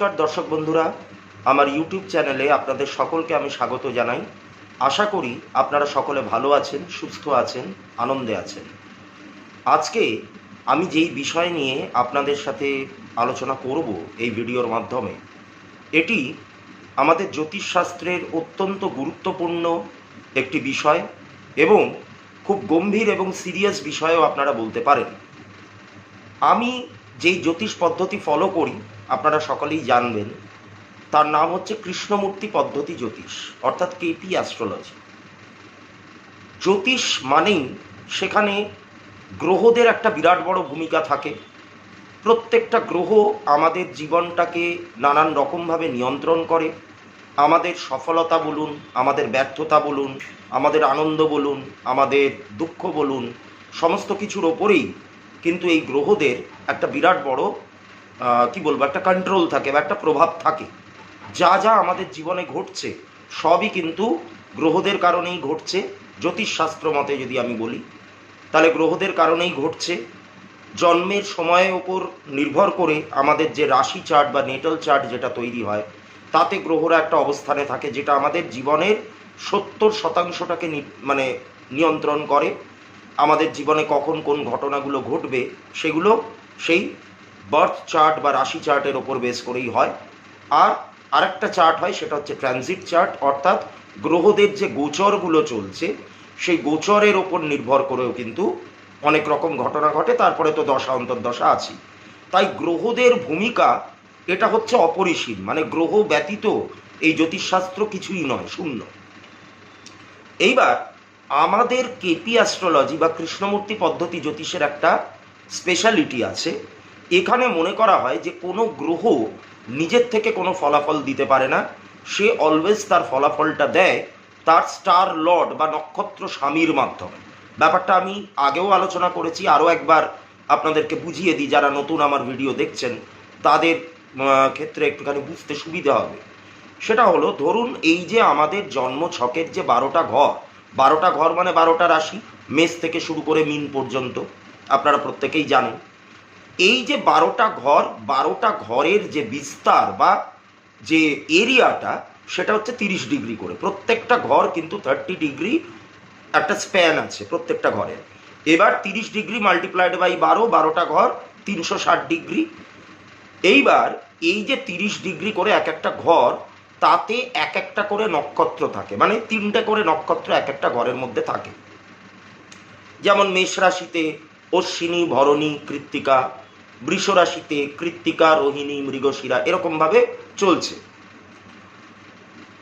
নমস্কার দর্শক বন্ধুরা, আমার ইউটিউব চ্যানেলে আপনাদের সকলকে আমি স্বাগত জানাই। আশা করি আপনারা সকলে ভালো আছেন, সুস্থ আছেন, আনন্দে আছেন। আজকে আমি যেই বিষয় নিয়ে আপনাদের সাথে আলোচনা করব এই ভিডিওর মাধ্যমে, এটি আমাদের জ্যোতিষশাস্ত্রের অত্যন্ত গুরুত্বপূর্ণ একটি বিষয় এবং খুব গম্ভীর এবং সিরিয়াস বিষয়ও আপনারা বলতে পারেন। আমি যেই জ্যোতিষ পদ্ধতি ফলো করি, আপনারা সকলেই জানবেন, তার নাম হচ্ছে কৃষ্ণমূর্তি পদ্ধতি জ্যোতিষ, অর্থাৎ কেপি অ্যাস্ট্রোলজি জ্যোতিষ মানেই সেখানে গ্রহদের একটা বিরাট বড় ভূমিকা থাকে। প্রত্যেকটা গ্রহ আমাদের জীবনটাকে নানান রকমভাবে নিয়ন্ত্রণ করে। আমাদের সফলতা বলুন, আমাদের ব্যর্থতা বলুন, আমাদের আনন্দ বলুন, আমাদের দুঃখ বলুন, সমস্ত কিছুর ওপরেই কিন্তু এই গ্রহদের একটা বিরাট বড় কি বলব, একটা কন্ট্রোল থাকে বা একটা প্রভাব থাকে। যা যা আমাদের জীবনে ঘটছে, সবই কিন্তু গ্রহদের কারণেই ঘটছে। জ্যোতিষশাস্ত্র মতে যদি আমি বলি, তাহলে গ্রহদের কারণেই ঘটছে। জন্মের সময়ের ওপর নির্ভর করে আমাদের যে রাশি চার্ট বা নেটাল চার্ট যেটা তৈরি হয়, তাতে গ্রহরা একটা অবস্থানে থাকে যেটা আমাদের জীবনের সত্তর শতাংশটাকে মানে নিয়ন্ত্রণ করে। আমাদের জীবনে কখন কোন ঘটনাগুলো ঘটবে, সেগুলো সেই বার্থ চার্ট বা রাশি চার্টের ওপর বেস করেই হয়। আর আরেকটা চার্ট হয়, সেটা হচ্ছে ট্রানজিট চার্ট অর্থাৎ গ্রহদের যে গোচরগুলো চলছে, সেই গোচরের ওপর নির্ভর করেও কিন্তু অনেক রকম ঘটনা ঘটে, তারপরে তো দশা, অন্তর্দশা আছে তাই গ্রহদের ভূমিকা, এটা হচ্ছে অপরিসীম মানে গ্রহ ব্যতীত এই জ্যোতিষশাস্ত্র কিছুই নয়, শূন্য। এইবার আমাদের কেপি অ্যাস্ট্রোলজি বা কৃষ্ণমূর্তি পদ্ধতি জ্যোতিষের একটা স্পেশালিটি আছে। এখানে মনে করা হয় যে কোনো গ্রহ নিজের থেকে কোনো ফলাফল দিতে পারে না। সে অলওয়েজ তার ফলাফলটা দেয় তার স্টার লর্ড বা নক্ষত্র স্বামীর মাধ্যমে। ব্যাপারটা আমি আগেও আলোচনা করেছি, আরও একবার আপনাদেরকে বুঝিয়ে দিই যারা নতুন আমার ভিডিও দেখছেন, তাদের ক্ষেত্রে একটুখানি বুঝতে সুবিধা হবে। সেটা হলো, ধরুন এই যে আমাদের জন্ম ছকের যে বারোটা ঘর বারোটা ঘর মানে বারোটা রাশি, মেষ থেকে শুরু করে মিন পর্যন্ত, আপনারা প্রত্যেকেই জানেন। এই যে বারোটা ঘর, বারোটা ঘরের যে বিস্তার বা যে এরিয়াটা, সেটা হচ্ছে তিরিশ ডিগ্রি করে। প্রত্যেকটা ঘর কিন্তু থার্টি ডিগ্রি একটা স্প্যান আছে প্রত্যেকটা ঘরের। এবার তিরিশ ডিগ্রি মাল্টিপ্লাইড বাই বারো, বারোটা ঘর তিনশো ষাট ডিগ্রি। এইবার এই যে তিরিশ ডিগ্রি করে এক একটা ঘর তাতে এক একটা করে নক্ষত্র থাকে। মানে তিনটে করে নক্ষত্র এক একটা ঘরের মধ্যে থাকে। যেমন মেষ রাশিতে অশ্বিনী, ভরণী, কৃত্তিকা, বৃষ রাশিতে কৃত্তিকা, রোহিণী, মৃগশিরা এরকমভাবে চলছে।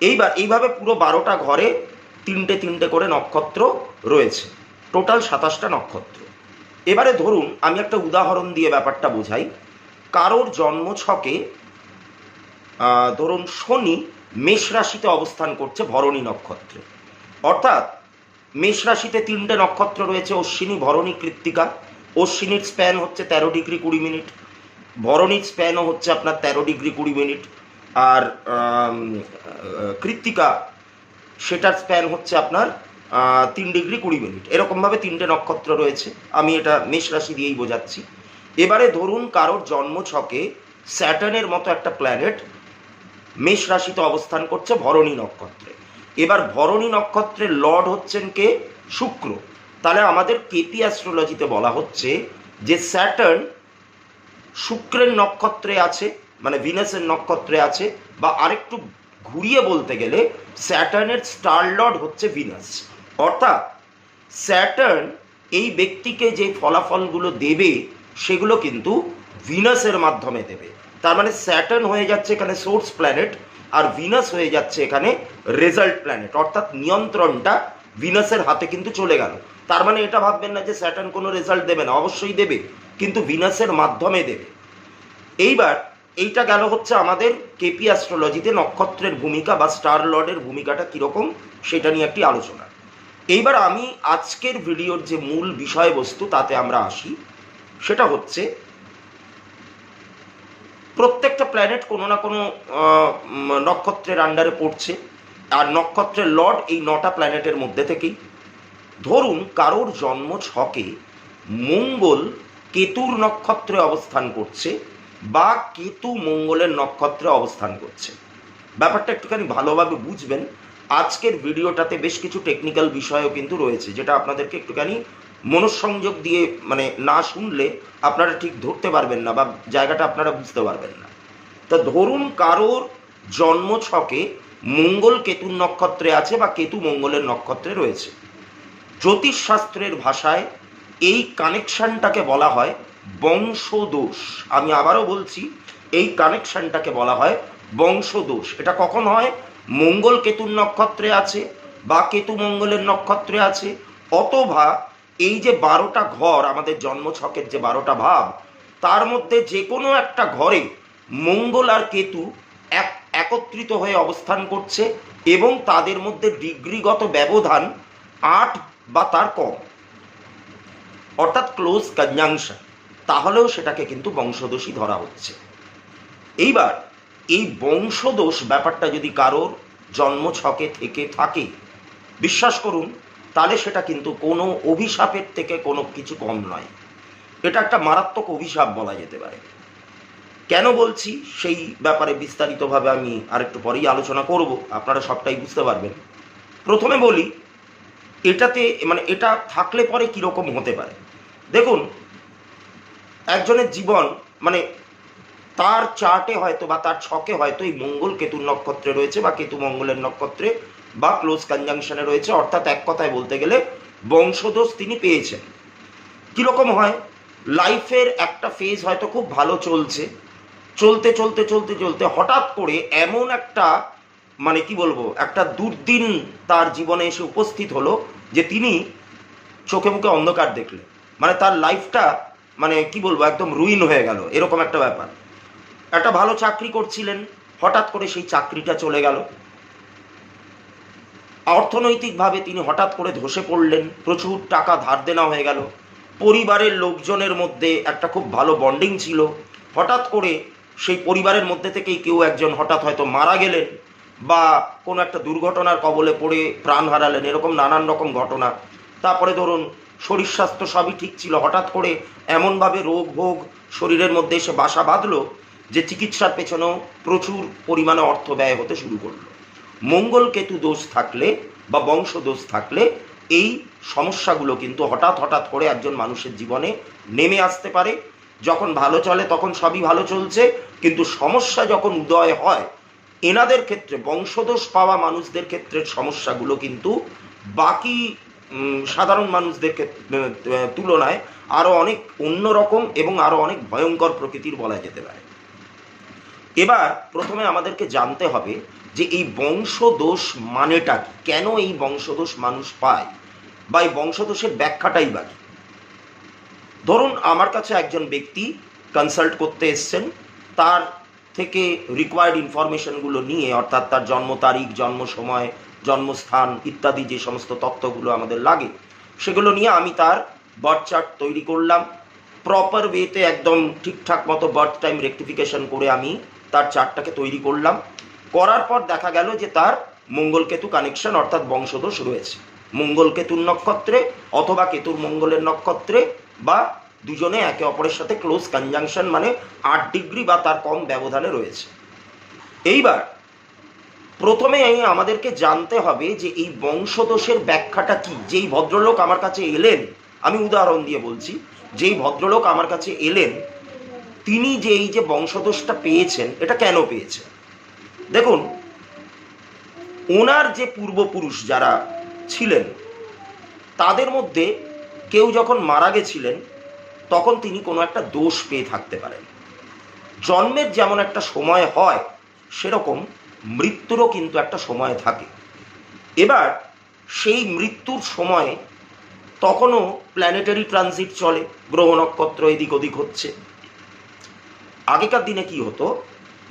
এইবার এইভাবে পুরো বারোটা ঘরে তিনটে তিনটে করে নক্ষত্র রয়েছে। টোটাল সাতাশটা নক্ষত্র। এবারে ধরুন, আমি একটা উদাহরণ দিয়ে ব্যাপারটা বোঝাই। কারোর জন্ম ছকে ধরুন শনি মেষ রাশিতে অবস্থান করছে ভরণী নক্ষত্রে। অর্থাৎ মেষ রাশিতে তিনটে নক্ষত্র রয়েছে, অশ্বিনী, ভরণী, কৃত্তিকা। অশ্বিনীর স্প্যান হচ্ছে তেরো ডিগ্রি কুড়ি মিনিট। ভরণীর স্প্যানও হচ্ছে আপনার তেরো ডিগ্রি কুড়ি মিনিট। আর কৃত্তিকা, সেটার স্প্যান হচ্ছে আপনার তিন ডিগ্রি কুড়ি মিনিট। এরকমভাবে তিনটে নক্ষত্র রয়েছে। আমি এটা মেষ রাশি দিয়েই বোঝাচ্ছি। এবারে ধরুন কারোর জন্ম ছকে স্যাটার্নের মতো একটা প্ল্যানেট মেষ রাশিতে অবস্থান করছে ভরণী নক্ষত্রে। এবার ভরণী নক্ষত্রের লর্ড হচ্ছেন কে? শুক্র। তাহলে আমাদের কেপি অ্যাস্ট্রোলজিতে বলা হচ্ছে যে স্যাটার্ন শুক্রের নক্ষত্রে আছে মানে ভিনাসের নক্ষত্রে আছে, বা আরেকটু ঘুরিয়ে বলতে গেলে স্যাটার্নের স্টার লর্ড হচ্ছে ভিনাস। অর্থাৎ স্যাটার্ন এই ব্যক্তিকে যে ফলাফলগুলো দেবে, সেগুলো কিন্তু ভিনাসের মাধ্যমে দেবে। তার মানে স্যাটার্ন হয়ে যাচ্ছে এখানে সোর্স প্ল্যানেট আর ভিনাস হয়ে যাচ্ছে এখানে রেজাল্ট প্ল্যানেট অর্থাৎ নিয়ন্ত্রণটা ভিনাসের হাতে কিন্তু চলে গেল। তার মানে এটা ভাববেন না যে স্যাটার্ন কোনো রেজাল্ট দেবে না, অবশ্যই দেবে, কিন্তু ভিনাসের মাধ্যমে দেবে। এইবার এইটা গেল হচ্ছে আমাদের কেপি অ্যাস্ট্রোলজিতে নক্ষত্রের ভূমিকা বা স্টার লর্ডের ভূমিকাটা কীরকম সেটা নিয়ে একটি আলোচনা। এইবার আমি আজকের ভিডিওর যে মূল বিষয়বস্তু তাতে আমরা আসি, সেটা হচ্ছে প্রত্যেকটা প্ল্যানেট কোনো না কোনো নক্ষত্রের আন্ডারে পড়ছে। আর নক্ষত্রের লর্ড এই নটা প্ল্যানেটের মধ্যে থেকেই। ধরুন কারোর জন্ম ছকে মঙ্গল কেতুর নক্ষত্রে অবস্থান করছে বা কেতু মঙ্গলের নক্ষত্রে অবস্থান করছে। ব্যাপারটা একটুখানি ভালোভাবে বুঝবেন। আজকের ভিডিওটাতে বেশ কিছু টেকনিক্যাল বিষয়ও কিন্তু রয়েছে, যেটা আপনাদেরকে একটুখানি মনঃসংযোগ দিয়ে মানে না শুনলে আপনারা ঠিক ধরতে পারবেন না বা জায়গাটা আপনারা বুঝতে পারবেন না। তা ধরুন কারোর জন্ম ছকে মঙ্গল কেতুর নক্ষত্রে আছে বা কেতু মঙ্গলের নক্ষত্রে রয়েছে। জ্যোতিষশাস্ত্রের ভাষায় এই কানেকশানটাকে বলা হয় বংশদোষ। আমি আবারও বলছি, এই কানেকশানটাকে বলা হয় বংশদোষ। এটা কখন হয়? মঙ্গল কেতুর নক্ষত্রে আছে বা কেতু মঙ্গলের নক্ষত্রে আছে, অথবা এই যে বারোটা ঘর, আমাদের জন্মছকের যে বারোটা ভাব, তার মধ্যে যে কোনো একটা ঘরে মঙ্গল আর কেতু এক, একত্রিত হয়ে অবস্থান করছে এবং তাদের মধ্যে ডিগ্রিগত ব্যবধান আট বা তার কম। অর্থাৎ ক্লোজ কনজাংশন তাহলেও সেটাকে কিন্তু বংশদোষী ধরা হচ্ছে। এইবার এই বংশদোষ ব্যাপারটা যদি কারোর জন্মছকে থেকে থাকে, বিশ্বাস করুন তাহলে সেটা কিন্তু কোনো অভিশাপের থেকে কোনো কিছু কম নয়। এটা একটা মারাত্মক অভিশাপ বলা যেতে পারে। কেন বলছি? সেই ব্যাপারে বিস্তারিতভাবে আমি আরেকটু পরেই আলোচনা করব। আপনারা সবটাই বুঝতে পারবেন। প্রথমে বলি, এটাতে মানে এটা থাকলে পরে কীরকম হতে পারে? দেখুন, একজনের জীবন মানে তার চার্টে হয়তো বা তার ছকে হয়তো এই মঙ্গল কেতুর নক্ষত্রে রয়েছে বা কেতু মঙ্গলের নক্ষত্রে বা ক্লোজ কনজাংশনে রয়েছে, অর্থাৎ এক কথায় বলতে গেলে বংশদোষ তিনি পেয়েছেন। কীরকম হয়? লাইফের একটা ফেজ হয়তো খুব ভালো চলছে, চলতে চলতে চলতে চলতে হঠাৎ করে এমন একটা মানে কি বলব, একটা দুর্দিন তার জীবনে এসে উপস্থিত হলো যে তিনি চোখে মুখে অন্ধকার দেখলেন। মানে তার লাইফটা মানে কি বলব, একদম রুইন হয়ে গেল, এরকম একটা ব্যাপার। একটা ভালো চাকরি করছিলেন, হঠাৎ করে সেই চাকরিটা চলে গেল। অর্থনৈতিকভাবে তিনি হঠাৎ করে ধসে পড়লেন, প্রচুর টাকা ধার দেনা হয়ে গেল। পরিবারের লোকজনের মধ্যে একটা খুব ভালো বন্ডিং ছিল। হঠাৎ করে সেই পরিবারের মধ্যে থেকেই কেউ একজন হঠাৎ হয়তো মারা গেলেন বা কোনো একটা দুর্ঘটনার কবলে পড়ে প্রাণ হারালেন, এরকম নানান রকম ঘটনা। তারপরে ধরুন শরীর স্বাস্থ্য সবই ঠিক ছিল। হঠাৎ করে এমনভাবে রোগ ভোগ শরীরের মধ্যে এসে বাসা বাঁধলো যে চিকিৎসার পেছনেও প্রচুর পরিমাণে অর্থ ব্যয় হতে শুরু করল। মঙ্গল কেতু দোষ থাকলে বা বংশ দোষ থাকলে এই সমস্যাগুলো কিন্তু হঠাৎ হঠাৎ করে একজন মানুষের জীবনে নেমে আসতে পারে। যখন ভালো চলে তখন সবই ভালো চলছে, কিন্তু সমস্যা যখন উদয় হয়, এনাদের ক্ষেত্রে বংশদোষ পাওয়া মানুষদের ক্ষেত্রে সমস্যাগুলো কিন্তু বাকি সাধারণ মানুষদের তুলনায় আরও অনেক অন্যরকম এবং আরও অনেক ভয়ঙ্কর প্রকৃতির বলা যেতে পারে। এবার প্রথমে আমাদেরকে জানতে হবে যে এই বংশদোষ মানেটা কি? কেন এই বংশদোষ মানুষ পায়? বা এই বংশদোষের ব্যাখ্যাটাই বা কি? ধরুন আমার কাছে একজন ব্যক্তি কনসাল্ট করতে এসছেন, তার থেকে রিকোয়ার্ড ইনফরমেশনগুলো নিয়ে, অর্থাৎ তার জন্ম তারিখ, জন্ম সময়, জন্মস্থান ইত্যাদি যে সমস্ত তথ্যগুলো আমাদের লাগে, সেগুলো নিয়ে আমি তার বার্থ চার্ট তৈরি করলাম। প্রপার ওয়েতে একদম ঠিকঠাক মতো বার্থ টাইম রেক্টিফিকেশন করে আমি তার চার্টটাকে তৈরি করলাম। করার পর দেখা গেল যে তার মঙ্গল কেতু কানেকশন অর্থাৎ বংশদোষ রয়েছে মঙ্গল কেতুর নক্ষত্রে অথবা কেতুর মঙ্গলের নক্ষত্রে বা দুজনে একে অপরের সাথে ক্লোজ কনজাংশন মানে আট ডিগ্রি বা তার কম ব্যবধানে রয়েছে। এইবার প্রথমে আমাদেরকে জানতে হবে যে এই বংশদোষের ব্যাখ্যাটা কি? যেই ভদ্রলোক আমার কাছে এলেন, আমি উদাহরণ দিয়ে বলছি, যেই ভদ্রলোক আমার কাছে এলেন তিনি যে এই যে বংশদোষটা পেয়েছেন, এটা কেন পেয়েছেন? দেখুন, ওনার যে পূর্বপুরুষ যারা ছিলেন, তাদের মধ্যে কেউ যখন মারা গেছিলেন, তখন তিনি কোনো একটা দোষ পেয়ে থাকতে পারেন। জন্মের যেমন একটা সময় হয়, সেরকম মৃত্যুরও কিন্তু একটা সময় থাকে। এবার সেই মৃত্যুর সময়ে তখনও প্ল্যানেটারি ট্রানজিট চলে, গ্রহ নক্ষত্র এদিক ওদিক হচ্ছে। আগেকার দিনে কি হতো?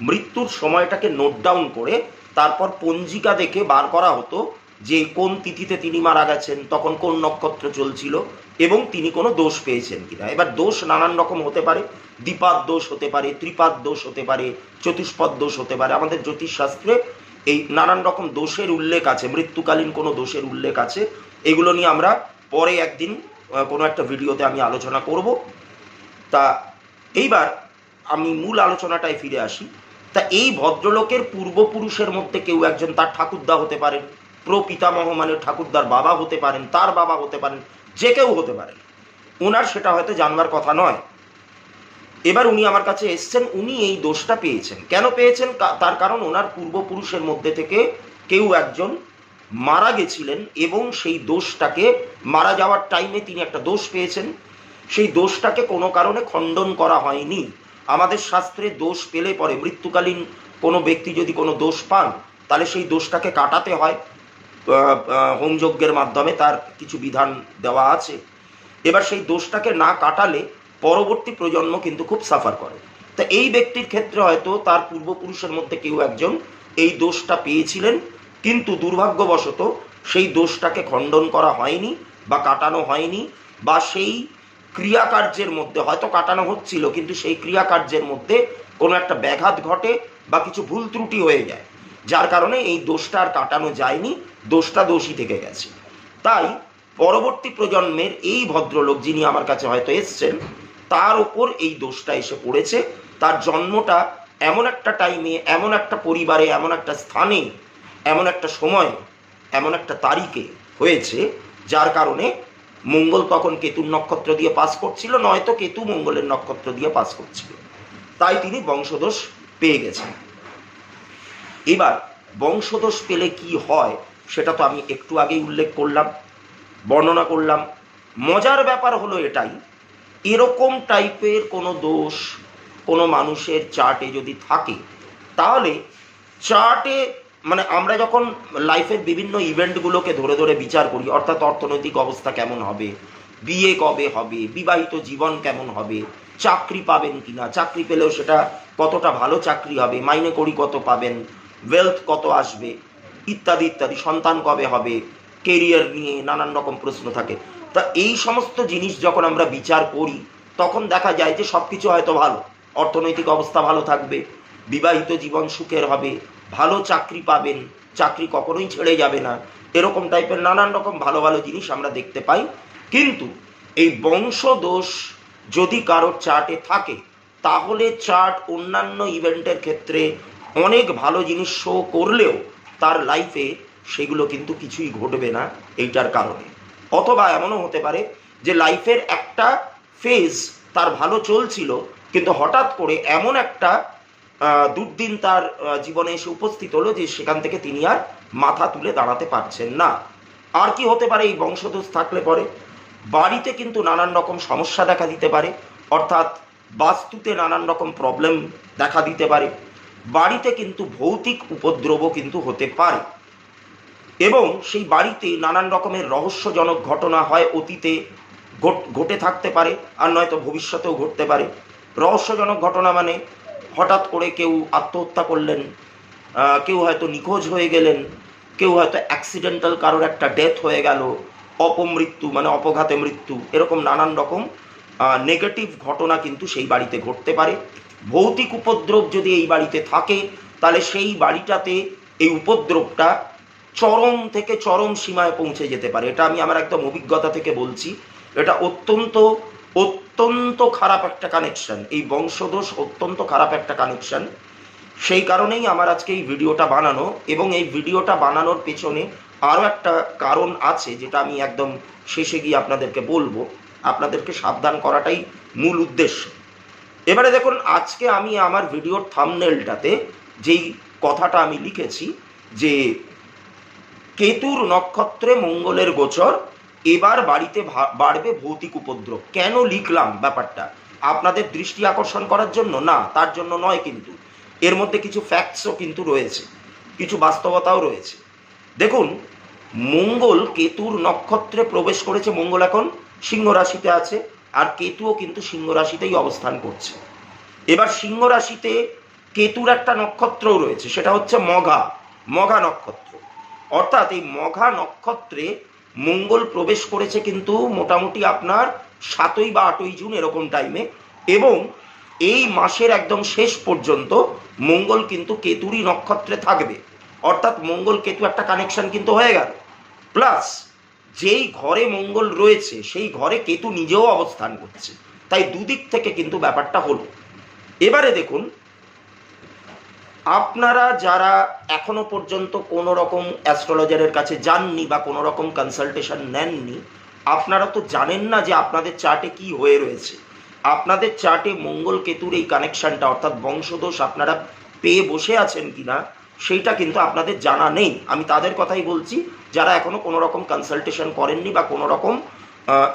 মৃত্যুর সময়টাকে নোট ডাউন করে তারপর পঞ্জিকা দেখে বার করা হতো যে কোন তিথিতে তিনি মারা গেছেন, তখন কোন নক্ষত্র চলছিল এবং তিনি কোনো দোষ পেয়েছেন কিনা। এবার দোষ নানান রকম হতে পারে, দ্বিপাদ দোষ হতে পারে, ত্রিপাদ দোষ হতে পারে, চতুষ্পদ দোষ হতে পারে। আমাদের জ্যোতিষশাস্ত্রে এই নানান রকম দোষের উল্লেখ আছে, মৃত্যুকালীন কোনো দোষের উল্লেখ আছে। এগুলো নিয়ে আমরা পরে একদিন কোনো একটা ভিডিওতে আমি আলোচনা করব। তা এইবার আমি মূল আলোচনাটায় ফিরে আসি। তা এই ভদ্রলোকের পূর্বপুরুষের মধ্যে কেউ একজন তার ঠাকুরদা হতে পারেন, প্রপিতামহ মানে ঠাকুরদার বাবা হতে পারেন, তার বাবা হতে পারেন, যে কেউ হতে পারেন ওনার সেটা হয়তো জানবার কথা নয়। এবার উনি আমার কাছে এসছেন, উনি এই দোষটা পেয়েছেন। কেন পেয়েছেন? তার কারণ ওনার পূর্বপুরুষের মধ্যে থেকে কেউ একজন মারা গেছিলেন এবং সেই দোষটাকে মারা যাওয়ার টাইমে তিনি একটা দোষ পেয়েছেন। সেই দোষটাকে কোনো কারণে খণ্ডন করা হয়নি। আমাদের শাস্ত্রে দোষ পেলে পরে মৃত্যুকালীন কোনো ব্যক্তি যদি কোনো দোষ পান, তাহলে সেই দোষটাকে কাটাতে হয়। হোমযজ্ঞের মাধ্যমে তার কিছু বিধান দেওয়া আছে। এবার সেই দোষটাকে না কাটালে পরবর্তী প্রজন্ম কিন্তু খুব সাফার করে। তা এই ব্যক্তির ক্ষেত্রে হয়তো তার পূর্বপুরুষের মধ্যে কেউ একজন এই দোষটা পেয়েছিলেন, কিন্তু দুর্ভাগ্যবশত সেই দোষটাকে খণ্ডন করা হয়নি বা কাটানো হয়নি বা সেই ক্রিয়াকার্যের মধ্যে, হয়তো কাটানো হচ্ছিল, কিন্তু সেই ক্রিয়াকার্যের মধ্যে কোনো একটা ব্যাঘাত ঘটে বা কিছু ভুল ত্রুটি হয়ে যায়। যার কারণে এই দোষটা আর কাটানো যায়নি, দোষটা দোষী থেকে গেছে। তাই পরবর্তী প্রজন্মের এই ভদ্রলোক যিনি আমার কাছে হয়তো এসছেন, তার ওপর এই দোষটা এসে পড়েছে। তার জন্মটা এমন একটা টাইমে এমন একটা পরিবারে, এমন একটা স্থানে, এমন একটা সময়, এমন একটা তারিখে হয়েছে, যার কারণে মঙ্গল তখন কেতুর নক্ষত্র দিয়ে পাস করছিল, নয়তো কেতু মঙ্গলের নক্ষত্র দিয়ে পাস করছিল। তাই তিনি বংশদোষ পেয়ে গেছেন। এবার বংশদোষ পেলে কি হয়, সেটা তো আমি একটু আগেই উল্লেখ করলাম, বর্ণনা করলাম। মজার ব্যাপার হলো এটাই, এরকম টাইপের কোনো দোষ কোনো মানুষের চার্টে যদি থাকে, তাহলে চার্টে মানে আমরা যখন লাইফের বিভিন্ন ইভেন্টগুলোকে ধরে ধরে বিচার করি, অর্থাৎ অর্থনৈতিক অবস্থা কেমন হবে, বিয়ে কবে হবে, বিবাহিত জীবন কেমন হবে, চাকরি পাবেন কিনা, চাকরি পেলেও সেটা কতটা ভালো চাকরি হবে, মাইনে করি কত পাবেন ওয়েলথ কত আসবে, ইত্যাদি ইত্যাদি, সন্তান কবে হবে কেরিয়ার নিয়ে নানান রকম প্রশ্ন থাকে। তা এই সমস্ত জিনিস যখন আমরা বিচার করি, তখন দেখা যায় যে সব কিছু হয়তো ভালো, অর্থনৈতিক অবস্থা ভালো থাকবে, বিবাহিত জীবন সুখের হবে ভালো চাকরি পাবেন, চাকরি কখনোই ছেড়ে যাবে না। এরকম টাইপের নানান রকম ভালো ভালো জিনিস আমরা দেখতে পাই। কিন্তু এই বংশদোষ যদি কারোর চার্টে থাকে, তাহলে চার্ট অন্যান্য ইভেন্টের ক্ষেত্রে অনেক ভালো জিনিস শো করলেও তার লাইফে সেগুলো কিন্তু কিছুই ঘটবে না এইটার কারণে। অথবা এমনও হতে পারে যে লাইফের একটা ফেজ তার ভালো চলছিল, কিন্তু হঠাৎ করে এমন একটা দুর্দিন তার জীবনে এসে উপস্থিত হলো যে সেখান থেকে তিনি আর মাথা তুলে দাঁড়াতে পারছেন না। আর কি হতে পারে, এই বংশদোষ থাকলে পরে? বাড়িতে কিন্তু নানান রকম সমস্যা দেখা দিতে পারে, অর্থাৎ বাস্তুতে নানান রকম প্রবলেম দেখা দিতে পারে। বাড়িতে কিন্তু ভৌতিক উপদ্রবও কিন্তু হতে পারে। এবং সেই বাড়িতে নানান রকমের রহস্যজনক ঘটনা হয়, অতীতে ঘট- ঘটে থাকতে পারে, আর নয়তো ভবিষ্যতেও ঘটতে পারে। রহস্যজনক ঘটনা মানে হঠাৎ করে কেউ আত্মহত্যা করলেন কেউ হয়তো নিখোঁজ হয়ে গেলেন, কেউ হয়তো অ্যাক্সিডেন্টাল কারোর একটা ডেথ হয়ে গেল, অপমৃত্যু মানে অপঘাতে মৃত্যু, এরকম নানান রকম নেগেটিভ ঘটনা কিন্তু সেই বাড়িতে ঘটতে পারে। ভৌতিক উপদ্রব যদি এই বাড়িতে থাকে, তাহলে সেই বাড়িটাতে এই উপদ্রবটা চরম থেকে চরম সীমায় পৌঁছে যেতে পারে। এটা আমি আমার একদম অভিজ্ঞতা থেকে বলছি। এটা অত্যন্ত অত্যন্ত খারাপ একটা কানেকশন এই বংশদোষ অত্যন্ত খারাপ একটা কানেকশন সেই কারণেই আমার আজকে এই ভিডিওটা বানানো এবং এই ভিডিওটা বানানোর পেছনে আরও একটা কারণ আছে যেটা আমি একদম শেষে গিয়ে আপনাদেরকে বলব। আপনাদেরকে সাবধান করাটাই মূল উদ্দেশ্য। এবারে দেখুন, আজকে আমি আমার ভিডিওর থামনেলটাতে যেই কথাটা আমি লিখেছি যে, কেতুর নক্ষত্রে মঙ্গলের গোচর এবার বাড়িতে বাড়বে ভৌতিক উপদ্রব। কেন লিখলাম ব্যাপারটা? আপনাদের দৃষ্টি আকর্ষণ করার জন্য? না, তার জন্য নয় কিন্তু। এর মধ্যে কিছু ফ্যাক্টসও কিন্তু রয়েছে। কিছু বাস্তবতাও রয়েছে। দেখুন, মঙ্গল কেতুর নক্ষত্রে প্রবেশ করেছে মঙ্গল এখন সিংহ রাশিতে আছে, আর কেতুও কিন্তু সিংহ রাশিতেই অবস্থান করছে। এবার সিংহ রাশিতে কেতুর একটা নক্ষত্রও রয়েছে, সেটা হচ্ছে মঘা মঘা নক্ষত্র। অর্থাৎ এই মঘা নক্ষত্রে মঙ্গল প্রবেশ করেছে কিন্তু মোটামুটি আপনার সাতই বা আটই জুন এরকম টাইমে এবং এই মাসের একদম শেষ পর্যন্ত মঙ্গল কিন্তু কেতুরই নক্ষত্রে থাকবে। অর্থাৎ মঙ্গল কেতু একটা কানেকশন কিন্তু হয়ে গেল। প্লাস যেই ঘরে মঙ্গল রয়েছে, সেই ঘরে কেতু নিজেও অবস্থান করছে। তাই দুদিক থেকে কিন্তু ব্যাপারটা হলো। এবারে দেখুন আপনারা যারা এখনও পর্যন্ত কোনো রকম অ্যাস্ট্রোলজারের কাছে যাননি বা কোনো রকম কনসালটেশন নেননি, আপনারা তো জানেন না যে আপনাদের চার্টে কি হয়ে রয়েছে। আপনাদের চার্টে মঙ্গল কেতুর এই কানেকশনটা অর্থাৎ বংশদোষ আপনারা পেয়ে বসে আছেন কি না সেইটা কিন্তু আপনাদের জানা নেই। আমি তাদের কথাই বলছি, যারা এখনও কোনো রকম কনসালটেশন করেননি বা কোনো রকম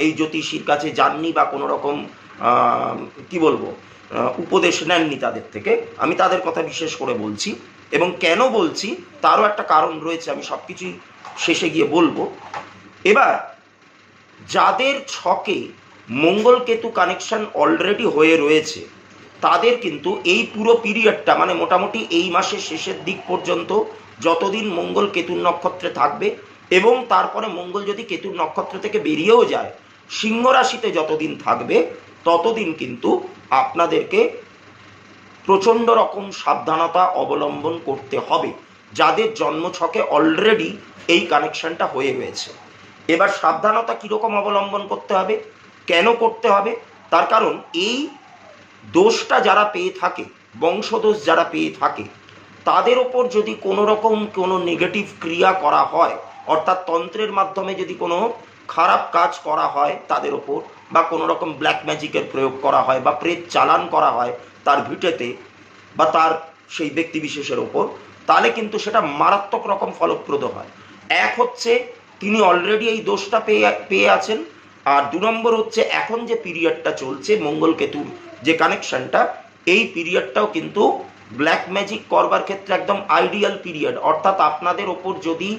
এই জ্যোতিষীর কাছে যাননি বা কোনো রকম কি বলব উপদেশ নেননি তাদের থেকে। আমি তাদের কথা বিশেষ করে বলছি এবং কেন বলছি তারও একটা কারণ রয়েছে, আমি সব কিছুই শেষে গিয়ে বলব। এবার, যাদের ছকে মঙ্গল কেতু কানেকশন অলরেডি হয়ে রয়েছে, তাদের কিন্তু এই পুরো পিরিয়ডটা মানে মোটামুটি এই মাসের শেষের দিক পর্যন্ত যতদিন মঙ্গল কেতুর নক্ষত্রে থাকবে এবং তারপরে মঙ্গল যদি কেতুর নক্ষত্র থেকে বেরিয়েও যায়, সিংহ রাশিতে যতদিন থাকবে ততদিন কিন্তু আপনাদেরকে প্রচণ্ড রকম সাবধানতা অবলম্বন করতে হবে। যাদের জন্মছকে অলরেডি এই কানেকশনটা হয়ে রয়েছে এবার সাবধানতা কীরকম অবলম্বন করতে হবে? কেন করতে হবে? তার কারণ এই দোষটা যারা পেয়ে থাকে, বংশদোষ যারা পেয়ে থাকে, তাদের ওপর যদি কোনো রকম কোনো নেগেটিভ ক্রিয়া করা হয়, অর্থাৎ তন্ত্রের মাধ্যমে যদি কোনো খারাপ কাজ করা হয় তাদের ওপর বা কোনো রকম ব্ল্যাক ম্যাজিকের প্রয়োগ করা হয় বা প্রেত চালান করা হয় তার ভিটেতে বা তার সেই ব্যক্তি বিশেষের ওপর, তাহলে কিন্তু সেটা মারাত্মক রকম ফলপ্রদ হয়। এক হচ্ছে তিনি অলরেডি এই দোষটা পেয়ে পেয়ে আছেন, আর দু নম্বর হচ্ছে এখন যে পিরিয়ডটা চলছে, মঙ্গল কেতুর যে কানেকশনটা এই পিরিয়ডটাও কিন্তু ব্ল্যাক ম্যাজিক করবার ক্ষেত্রে একদম আইডিয়াল পিরিয়ড অর্থাৎ আপনাদের ওপর যদি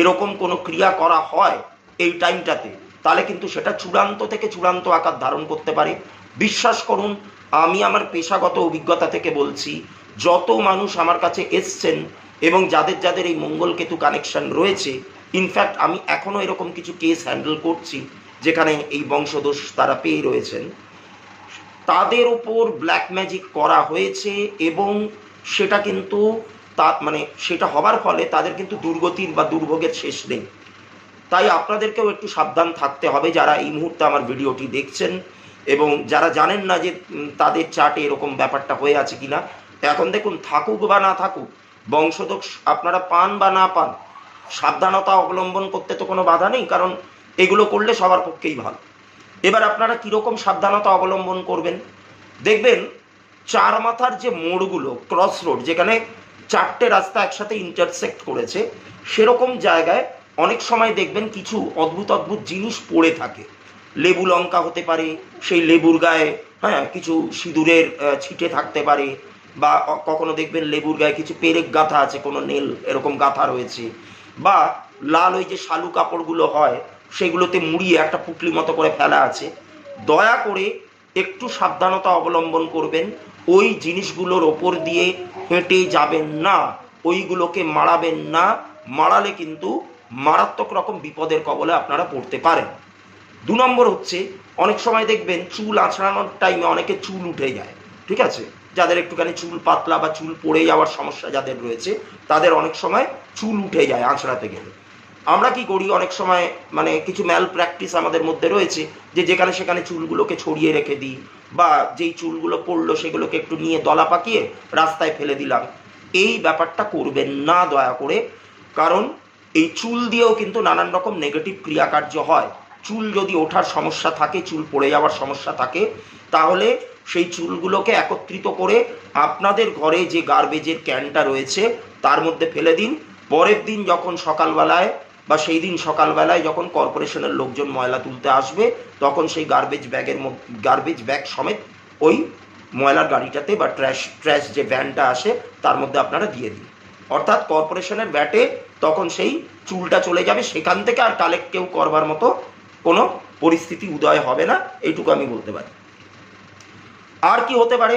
এরকম কোনো ক্রিয়া করা হয় এই টাইমটাতে। তাহলে কিন্তু সেটা চূড়ান্ত থেকে চূড়ান্ত আকার ধারণ করতে পারে। বিশ্বাস করুন, আমি আমার পেশাগত অভিজ্ঞতা থেকে বলছি, যত মানুষ আমার কাছে এসছেন এবং যাদের যাদের এই মঙ্গল কেতু কানেকশন রয়েছে ইনফ্যাক্ট আমি এখনও এরকম কিছু কেস হ্যান্ডেল করছি, যেখানে এই বংশদোষ তারা পেয়ে রয়েছেন। তাদের ওপর ব্ল্যাক ম্যাজিক করা হয়েছে এবং সেটা কিন্তু তা মানে সেটা হবার ফলে তাদের কিন্তু দুর্গতির বা দুর্ভোগের শেষ নেই। তাই আপনাদেরকেও একটু সাবধান থাকতে হবে যারা এই মুহূর্তে আমার ভিডিওটি দেখছেন এবং যারা জানেন না যে তাদের চার্টে এরকম ব্যাপারটা হয়ে আছে কিনা, এখন দেখুন, থাকুক বা না থাকুক বংশদোষ আপনারা পান বা না পান, সাবধানতা অবলম্বন করতে তো কোনো বাধা নেই, কারণ এগুলো করলে সবার পক্ষেই ভালো। এবার আপনারা কীরকম সাবধানতা অবলম্বন করবেন? দেখবেন, চার মাথার যে মোড়গুলো ক্রস রোড যেখানে চারটে রাস্তা একসাথে ইন্টারসেক্ট করেছে, সেরকম জায়গায় অনেক সময় দেখবেন কিছু অদ্ভুত অদ্ভুত জিনিস পড়ে থাকে। লেবু লঙ্কা হতে পারে, সেই লেবুর গায়ে হ্যাঁ কিছু সিঁদুরের ছিটে থাকতে পারে, বা কখনো দেখবেন লেবুর গায়ে কিছু পেরেক গাঁথা আছে, কোনো নেল এরকম গাঁথা রয়েছে, বা লাল ওই যে শালু কাপড়গুলো হয়, সেগুলোতে মুড়িয়ে একটা পুটলি মতো করে ফেলা আছে। দয়া করে একটু সাবধানতা অবলম্বন করবেন, ওই জিনিসগুলোর ওপর দিয়ে হেঁটে যাবেন না, ওইগুলোকে মারাবেন না মারালে কিন্তু মারাত্মক রকম বিপদের কবলে আপনারা পড়তে পারেন। দু নম্বর হচ্ছে, অনেক সময় দেখবেন চুল আঁচড়ানোর টাইমে অনেকে চুল উঠে যায়, ঠিক আছে? যাদের একটুখানি চুল পাতলা বা চুল পড়ে যাওয়ার সমস্যা যাদের রয়েছে, তাদের অনেক সময় চুল উঠে যায় আঁচড়াতে গেলে। আমরা কি করি? অনেক সময় মানে কিছু ম্যাল প্র্যাকটিস আমাদের মধ্যে রয়েছে, যে যেখানে সেখানে চুলগুলোকে ছড়িয়ে রেখে দিই বা যেই চুলগুলো পড়ল সেগুলোকে একটু নিয়ে দলা পাকিয়ে রাস্তায় ফেলে দিলাম। এই ব্যাপারটা করবেন না দয়া করে, কারণ এই চুল দিয়েও কিন্তু নানান রকম নেগেটিভ ক্রিয়াকার্য হয়। চুল যদি ওঠার সমস্যা থাকে, চুল পড়ে যাওয়ার সমস্যা থাকে, তাহলে সেই চুলগুলোকে একত্রিত করে আপনাদের ঘরে যে গার্বেজের ক্যানটা রয়েছে, তার মধ্যে ফেলে দিন। পরের দিন যখন সকালবেলায় বা সেই দিন সকালবেলায় যখন কর্পোরেশনের লোকজন ময়লা তুলতে আসবে, তখন সেই গার্বেজ ব্যাগের গার্বেজ ব্যাগ সমেত ওই ময়লার গাড়িটাতে বা ট্র্যাশ ট্র্যাশ যে ভ্যানটা আসে, তার মধ্যে আপনারা দিয়ে দিন। অর্থাৎ কর্পোরেশনের ব্যাটে তখন সেই চুলটা চলে যাবে সেখান থেকে আর কালেক্ট কেউ করবার মতো কোনো পরিস্থিতি উদয় হবে না, এইটুকু আমি বলতে পারি। আর কি হতে পারে?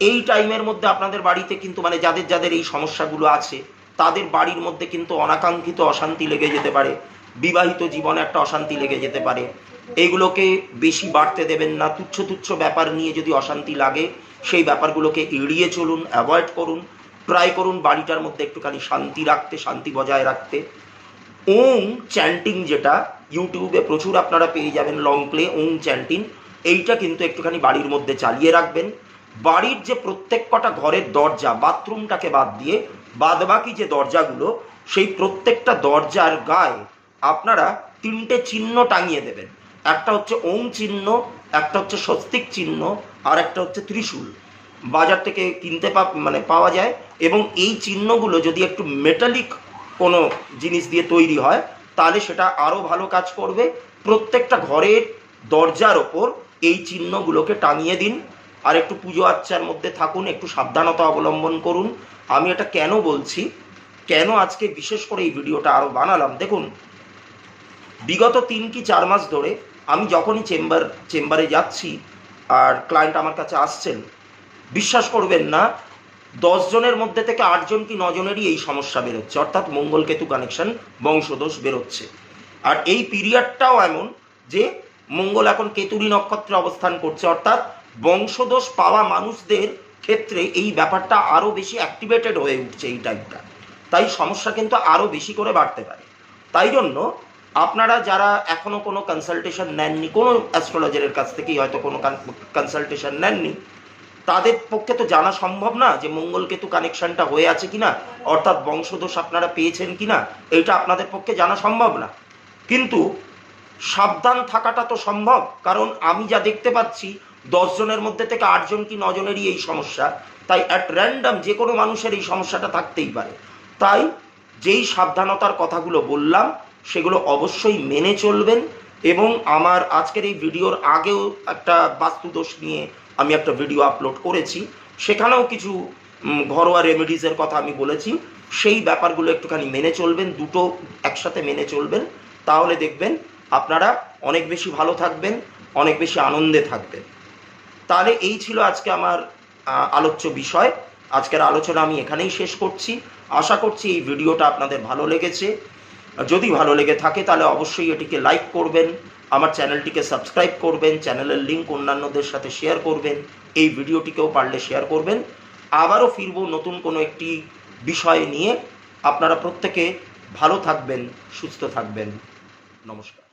এই টাইমের মধ্যে আপনাদের বাড়িতে কিন্তু মানে যাদের যাদের এই সমস্যাগুলো আছে, তাদের বাড়ির মধ্যে কিন্তু অনাকাঙ্ক্ষিত অশান্তি লেগে যেতে পারে, বিবাহিত জীবনে একটা অশান্তি লেগে যেতে পারে। এগুলোকে বেশি বাড়তে দেবেন না, তুচ্ছ তুচ্ছ ব্যাপার নিয়ে যদি অশান্তি লাগে, সেই ব্যাপারগুলোকে এড়িয়ে চলুন অ্যাভয়েড করুন। ট্রাই করুন বাড়িটার মধ্যে একটুখানি শান্তি রাখতে, শান্তি বজায় রাখতে। ওং চ্যান্টিং যেটা ইউটিউবে প্রচুর আপনারা পেয়ে যাবেন লং প্লে ওং চ্যান্টিং এইটা কিন্তু একটুখানি বাড়ির মধ্যে চালিয়ে রাখবেন। বাড়ির যে প্রত্যেক কটা ঘরের দরজা, বাথরুমটাকে বাদ দিয়ে বাদবাকি যে দরজাগুলো, সেই প্রত্যেকটা দরজার গায়ে আপনারা তিনটে চিহ্ন টাঙিয়ে দেবেন। একটা হচ্ছে ওম চিহ্ন, একটা হচ্ছে স্বস্তিক চিহ্ন, আর একটা হচ্ছে ত্রিশূল। বাজার থেকে কিনতে পা মানে পাওয়া যায়। এবং এই চিহ্নগুলো যদি একটু মেটালিক কোনো জিনিস দিয়ে তৈরি হয়, তাহলে সেটা আরও ভালো কাজ করবে। প্রত্যেকটা ঘরের দরজার ওপর এই চিহ্নগুলোকে টাঙিয়ে দিন। আর একটু পুজো আচ্চার মধ্যে থাকুন, একটু সাবধানতা অবলম্বন করুন। আমি এটা কেন বলছি? কেন আজকে বিশেষ করে এই ভিডিওটা আরও বানালাম? দেখুন, বিগত তিন কি চার মাস ধরে আমি যখনই চেম্বার, চেম্বারে যাচ্ছি আর ক্লায়েন্ট আমার কাছে আসছেন, বিশ্বাস করবেন না জনের মধ্যে থেকে আটজন কি নজনেরই এই সমস্যা বেরোচ্ছে? অর্থাৎ মঙ্গলকেতু কানেকশন বংশদোষ বেরোচ্ছে। আর এই পিরিয়ডটাও এমন যে মঙ্গল এখন কেতুরি নক্ষত্রে অবস্থান করছে, অর্থাৎ বংশদোষ পাওয়া মানুষদের ক্ষেত্রে এই ব্যাপারটা আরও বেশি অ্যাক্টিভেটেড হয়ে উঠছে এই টাইপটা তাই সমস্যা কিন্তু আরও বেশি করে বাড়তে পারে। তাই জন্য আপনারা যারা এখনও কোনো কনসালটেশন নেননি, কোনো অ্যাস্ট্রোলজারের কাছ থেকেই হয়তো কোনো কনসালটেশন নেননি তাদের পক্ষে তো জানা সম্ভব না যে মঙ্গলকেতু কানেকশনটা হয়ে আছে কিনা, অর্থাৎ বংশদোষ আপনারা পেয়েছেন কিনা, এটা আপনাদের পক্ষে জানা সম্ভব না। কিন্তু সাবধান থাকাটা তো সম্ভব, কারণ আমি যা দেখতে পাচ্ছি, দশ জনের মধ্যে থেকে আটজন কি নজনেরই এই সমস্যা, তাই অ্যাট র্যান্ডাম যে কোনো মানুষের এই সমস্যাটা থাকতেই পারে। তাই যেই সাবধানতার কথাগুলো বললাম, সেগুলো অবশ্যই মেনে চলবেন এবং আমার আজকের এই ভিডিওর আগেও একটা বাস্তুদোষ নিয়ে আমি একটা ভিডিও আপলোড করেছি, সেখানেও কিছু ঘরোয়া রেমেডিসের কথা আমি বলেছি। সেই ব্যাপারগুলো একটুখানি মেনে চলবেন, দুটো একসাথে মেনে চলবেন। তাহলে দেখবেন আপনারা অনেক বেশি ভালো থাকবেন, অনেক বেশি আনন্দে থাকবেন। তাহলে এই ছিল আজকে আমার আলোচ্য বিষয়। আজকের আলোচনা আমি এখানেই শেষ করছি। আশা করছি এই ভিডিওটা আপনাদের ভালো লেগেছে। যদি ভালো লেগে থাকে তাহলে অবশ্যই এটিকে লাইক করবেন। আমার চ্যানেলটিকে সাবস্ক্রাইব করবেন, চ্যানেলের লিঙ্ক অন্যান্যদের সাথে শেয়ার করবেন, এই ভিডিওটিকেও পারলে শেয়ার করবেন। আবারও ফিরব নতুন কোনো একটি বিষয় নিয়ে। আপনারা প্রত্যেকে ভালো থাকবেন, সুস্থ থাকবেন। নমস্কার।